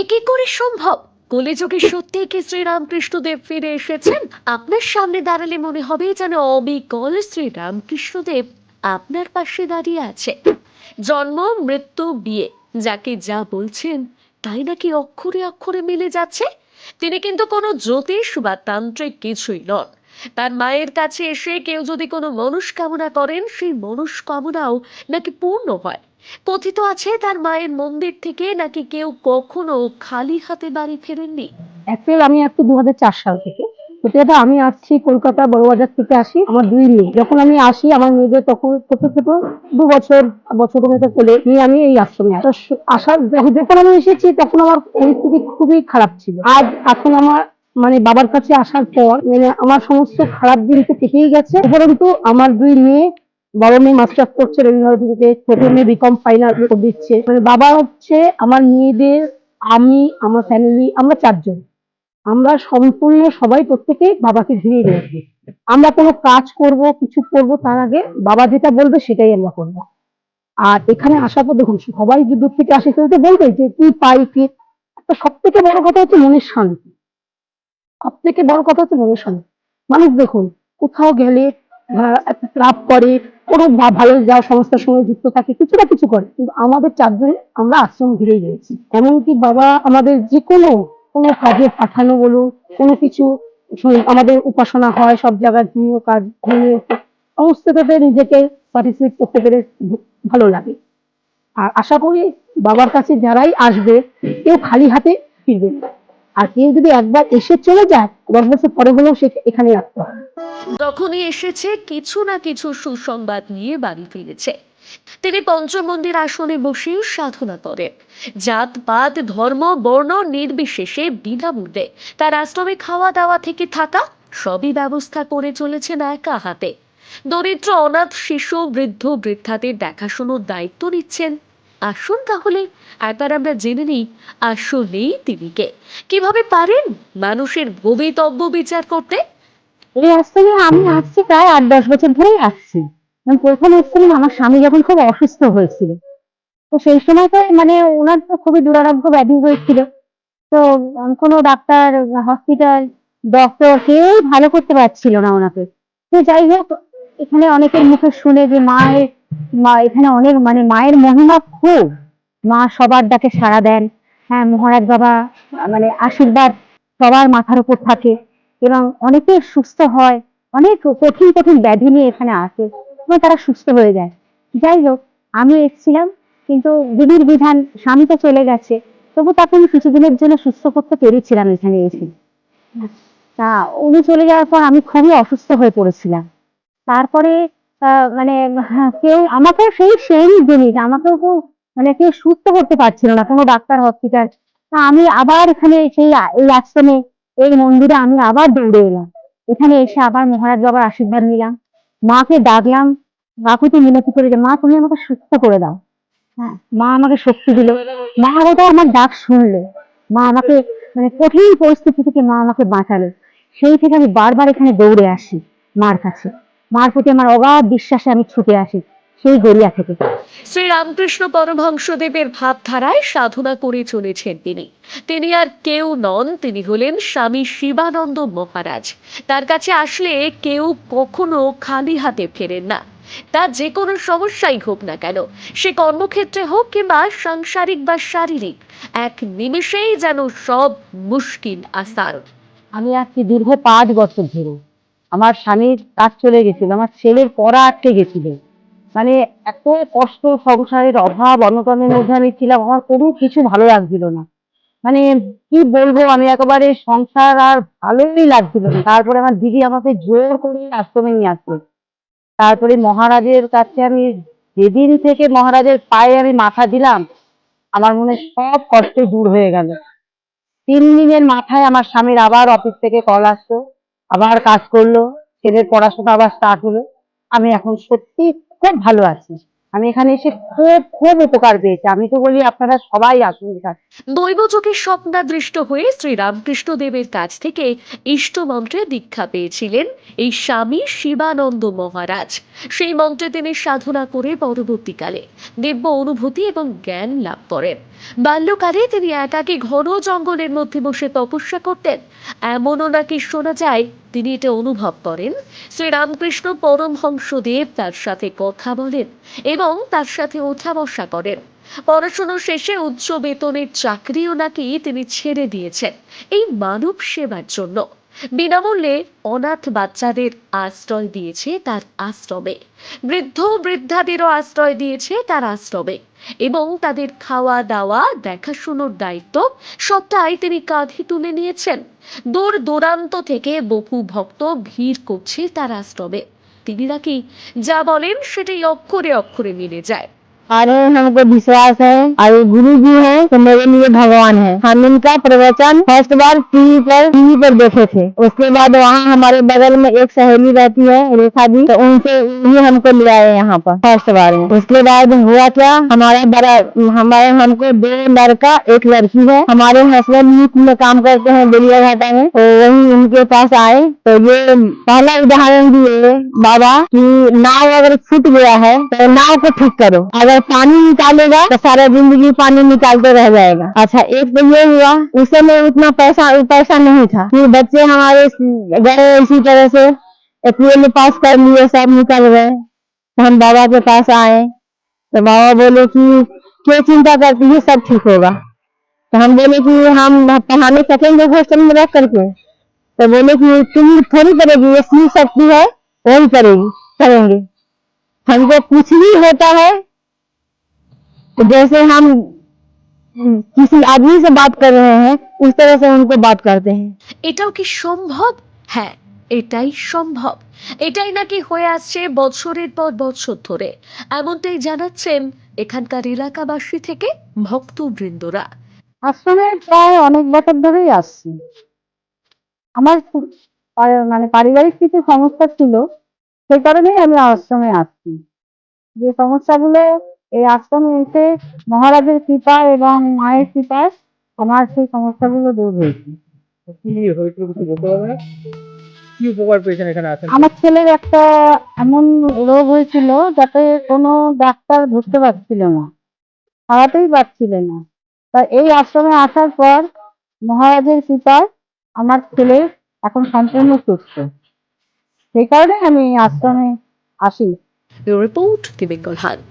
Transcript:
এ কি করে সম্ভব? কলিযুগে সত্যি কি শ্রীরামকৃষ্ণদেব ফিরে এসেছেন? আপনার সামনে দাঁড়ালে মনে হবে যেন অবিকল শ্রীরামকৃষ্ণদেব আপনার পাশে দাঁড়িয়ে আছে। জন্ম, মৃত্যু, বিয়ে, যাকে যা বলছেন, তাই নাকি অক্ষরে অক্ষরে মিলে যাচ্ছে? তিনি কিন্তু কোনো জ্যোতিষ বা তান্ত্রিক কিছুই নন। তার মায়ের কাছে এসে কেউ যদি কোনো মনস্কামনা করেন, সেই মনস্কামনাও নাকি পূর্ণ হয়। কথিত আছে তার মায়ের মন্দির থেকে, নাকি কেউ কখনো খালি হাতে বাড়ি ফেরেননি? অ্যাকচুয়ালি আমি আসছি দু সাল থেকে। সত্যি আমি আসছি কলকাতা বড়বাজার থেকে আসি, আমার দুই মেয়ে। যখন আমি আসি, আমার মেয়েদের তখন ছোট ছোট দু বছর বছর মতো কোলে নিয়ে আমি এই আশ্রমে আসার যখন আমি এসেছি, তখন আমার পরিস্থিতি খুবই খারাপ ছিল। আজ এখন আমার মানে বাবার কাছে আসার পর মানে আমার সমস্ত খারাপ দিন তো থেকেই গেছে। উপরন্তু, আমার দুই মেয়ে বড় মেয়ে মাস্টার্স করছে রবীন্দ্রনাথে ছোট মেয়ে বিকম ফাইনাল দিচ্ছে। মানে বাবা হচ্ছে আমার মেয়েদের, আমি, আমার ফ্যামিলি আমরা চারজন। আমরা সম্পূর্ণ সবাই প্রত্যেকে বাবাকে ঘিরে রয়েছি আমরা কোনো কাজ করব, কিছু করব, তার আগে বাবা যেটা বলবে সেটাই আমরা করব। আর এখানে আসার পর দেখুন, সবাই যে দূর থেকে আসে, সেটা বলবে যে কি পাই, কি। সব থেকে বড় কথা হচ্ছে মনের শান্তি। সব থেকে বড় কথা হচ্ছে মনের শান্তি। মানুষ দেখুন, কোথাও গেলে একটা ক্লাব করে কোনো ভালো যা সংস্থার সঙ্গে যুক্ত থাকে কিছু না কিছু করে, কিন্তু আমাদের চারজনে আমরা আশ্রম ঘিরেই রয়েছি এমনকি বাবা আমাদের যে কোনো কোনো কাজে পাঠানো বলুন, কোনো কিছু আমাদের উপাসনা হয়, সব জায়গায় ধর্মীয় কাজ, ধর্মীয় সমস্তটাতে নিজেকে পার্টিসিপেট করতে পেরে ভালো লাগে আর আশা করি বাবার কাছে যারাই আসবে, কেউ খালি হাতে ফিরবে না। আর কেউ যদি একবার এসে চলে যায়, দশ বছর পরে হলেও সে এখানে রাখতে হবে তখনই এসেছে কিছু না কিছু সুসংবাদ নিয়ে বাড়ি ফিরেছে। তিনি পঞ্চমন্দির আসনে বসেও সাধনা করেন। জাত, পাত, ধর্ম, বর্ণ নির্বিশেষে বিনামূল্যে তার আশ্রমে খাওয়া দাওয়া থেকে থাকা সবই ব্যবস্থা করে চলেছেন একা হাতে। দরিদ্র, অনাথ, শিশু, বৃদ্ধ, বৃদ্ধাদের দেখাশোনার দায়িত্ব নিচ্ছেন আসুন তাহলে, একবার আমরা জেনে নিই, আসলেই তিনি কে? কীভাবে পারেন মানুষের ভবিতব্য বিচার করতে? এই আশ্রমে আমি আসছি প্রায় আট দশ বছর ধরেই আসছি। প্রথম এসেছিলাম, আমার স্বামী যখন খুব অসুস্থ হয়েছিল। তো সেই সময় তো মানে ওনার তো খুবই দুরারোগ্য ব্যাধি হয়েছিল। তো কোনো ডাক্তার, হসপিটাল, ডক্টর কেউ ভালো করতে পারছিল না ওনাকে। তো যাই হোক, এখানে অনেকের মুখে শুনে যে মায়ের মা এখানে অনেক মানে মায়ের মহিমা খুব। মা সবার ডাকে সাড়া দেন। হ্যাঁ মহারাজ বাবা মানে আশীর্বাদ সবার মাথার উপর থাকে এবং অনেকে সুস্থ হয়, অনেক কঠিন কঠিন ব্যাধি নিয়ে এখানে আসে এবং তারা সুস্থ হয়ে যায়। যাই হোক, আমি এসেছিলাম, কিন্তু বিধির বিধান স্বামী তো চলে গেছে, তবু তাকে আমি কিছুদিনের জন্য সুস্থ করতে পেরেছিলাম এখানে এসে। তা উনি চলে যাওয়ার পর আমি খুবই অসুস্থ হয়ে পড়েছিলাম। তারপরে মানে কেউ আমাকে সেই সেম জিনিস আমাকেও কেউ মানে কেউ সুস্থ করতে পারছিল না কোনো ডাক্তার হসপিটাল তা আমি আবার এখানে সেই এই আশ্রমে এই মন্দিরে আমি আবার দৌড়ে এলাম। এখানে এসে আবার মহারাজ বাবার আশীর্বাদ নিলাম। মাকে ডাকলাম কাকুতি মিনতি করে যে মা তুমি আমাকে সুস্থ করে দাও। হ্যাঁ। মা আমাকে শক্তি দিল। মা ওটা আমার ডাক শুনলো। মা আমাকে মানে কঠিন পরিস্থিতি থেকে মা আমাকে বাঁচালো। সেই থেকে আমি বারবার এখানে দৌড়ে আসি মার কাছে। মার প্রতি আমার অগাধ বিশ্বাসে আমি ছুটে আসি সেই গড়িয়া থেকে। শ্রী শ্রীরামকৃষ্ণ পরমহংসদেবের ভাবধারায় সাধনা করে চলেছেন তিনি। তিনি আর কেউ নন তিনি হলেন স্বামী শিবানন্দ মহারাজ। তার কাছে আসলে কেউ কখনো খালি হাতে ফেরেন না। তা যে কোনো সমস্যাই হোক না কেন সে কর্মক্ষেত্রে হোক কিংবা সাংসারিক বা শারীরিক এক নিমেষেই যেন সব মুশকিল আসার। আমি আজকে দীর্ঘ পাঁচ বছর ধরে আমার স্বামীর কাজ চলে গেছিল, আমার ছেলের পড়া আটকে গেছিল। মানে এত কষ্ট, সংসারের অভাব অনটনের মধ্যে আমি ছিলাম, আমার কোনো কিছু ভালো লাগছিল না। মানে কি বলব, আমি একেবারে সংসার আর ভালোই লাগছিল না। তারপরে আমার দিদি আমাকে জোর করে আশ্রমে নিয়ে আসলো। তারপরে মহারাজের কাছে আমি যেদিন থেকে মহারাজের পায়ে আমি মাথা দিলাম, আমার মনে সব কষ্ট দূর হয়ে গেল। তিন দিনের মাথায় আমার স্বামীর আবার অফিস থেকে কল আসলো। আবার কাজ করল, ছেলের পড়াশোনা আবার স্টার্ট হলো। আমি এখন সত্যি খুব ভালো আছি। আমি এখানে এসে খুব খুব উপকার পেয়েছি। আমি তো বলি আপনারা সবাই আসুন এখানে। দৈবযোগে স্বপ্নাদৃষ্ট হয়ে শ্রীরামকৃষ্ণ দেবের কাছ থেকে ইষ্টমন্ত্রে দীক্ষা পেয়েছিলেন এই স্বামী শিবানন্দ মহারাজ। সেই মন্ত্রে তিনি সাধনা করে পরবর্তীকালে দিব্য অনুভূতি এবং জ্ঞান লাভ করেন। বাল্যকালে তিনি একাকী ঘন জঙ্গলের মধ্যে বসে তপস্যা করতেন। এমনও নাকি শোনা যায়, তিনি এটা অনুভব করেন। শ্রীরামকৃষ্ণ পরমহংসদেব তার সাথে কথা বলেন এবং তার সাথে ওঠা বসা করেন। পড়াশুনো শেষে উচ্চ বেতনের চাকরিও নাকি তিনি ছেড়ে দিয়েছেন এই মানব সেবার জন্য। বিনামূল্যে অনাথ বাচ্চাদের আশ্রয় দিয়েছে তার আশ্রমে। বৃদ্ধ বৃদ্ধাদেরও আশ্রয় দিয়েছে তার আশ্রমে। এবং তাদের খাওয়া দাওয়া দেখাশুনোর দায়িত্ব, সবটাই তিনি কাঁধে তুলে নিয়েছেন। দূর দূরান্ত থেকে বহু ভক্ত ভিড় করছে তার আশ্রমে। তিনি নাকি যা বলেন সেটাই অক্ষরে অক্ষরে মিলে যায়। अरे हमको विश्वास है, और गुरु जी है तो मेरे लिए भगवान है। हम इनका प्रवचन फ़र्स्ट बार टीवी पर टीवी पर देखे थे। उसके बाद वहाँ हमारे बगल में एक सहेली रहती है, रेखा जी तो उनसे ही हमको ले आए यहाँ पर, फ़र्स्ट बार में। उसके बाद हुआ क्या, हमारा बड़ा, हमारे, हमको दो लड़का एक लड़की है। हमारे हस्बैंड मीट में काम करते हैं, बेलिया घाटा में। तो वही उनके पास आए। तो ये पहला उदाहरण दिए बाबा, की नाव अगर छूट गया है तो नाव को ठीक करो। अगर पानी निकालेगा तो सारा ज़िंदगी पानी निकालते रह जाएगा। अच्छा एक तो ये हुआ, उस समय उतना पैसा पैसा नहीं था। फिर बच्चे हमारे गए इसी तरह से ट्वेल्व पास कर लिए, सब निकल गए। तो हम बाबा के पास आए। तो बाबा बोले कि, क्यों चिंता करती है? सब ठीक होगा। तो हम बोले कि, हम पढ़ाने सकेंगे हॉस्टल में रह करके। तो बोले कि, तुम थोड़ी करेगी, ये सीख सकती है वही करेगी, करेंगे। हमको कुछ भी होता है तो जैसे हम हम्म, किसी आदमी से बात कर रहे हैं उस तरह से उनको बात करते हैं এটাও কি সম্ভব হ্যাঁ এটাই সম্ভব এটাই নাকি হয়ে আসছে বছরের পর বছর ধরে এমনটাই জানাচ্ছেন এখানকার এলাকাবাসী থেকে ভক্তবৃন্দরা আশ্রমে প্রায় অনেক বছর ধরেই আসছি আমার পু- পা- মানে পারিবারিক কিছু সমস্যা ছিল সেই কারণেই আমি আশ্রমে আসছি যে সমস্যাগুলো এই আশ্রমে এসে মহারাজের কৃপা এবং মায়ের কৃপায় আমার সেই সমস্যাগুলো দূর হয়েছে। কি হয়েছিল কিছু বলতে পারবে কি উপকার পেয়েছেন এখানে আছেন? আমার ছেলের একটা এমন রোগ হয়েছিল যাতে কোনো ডাক্তার ধরতে পারছিল না হারাতেই পারছিল না। তা এই আশ্রমে আসার পর মহারাজের কৃপায় আমার ছেলে এখন সম্পূর্ণ সুস্থ। সেই কারণে আমি আশ্রমে আসি। রিপোর্ট দি বেঙ্গল হান্ট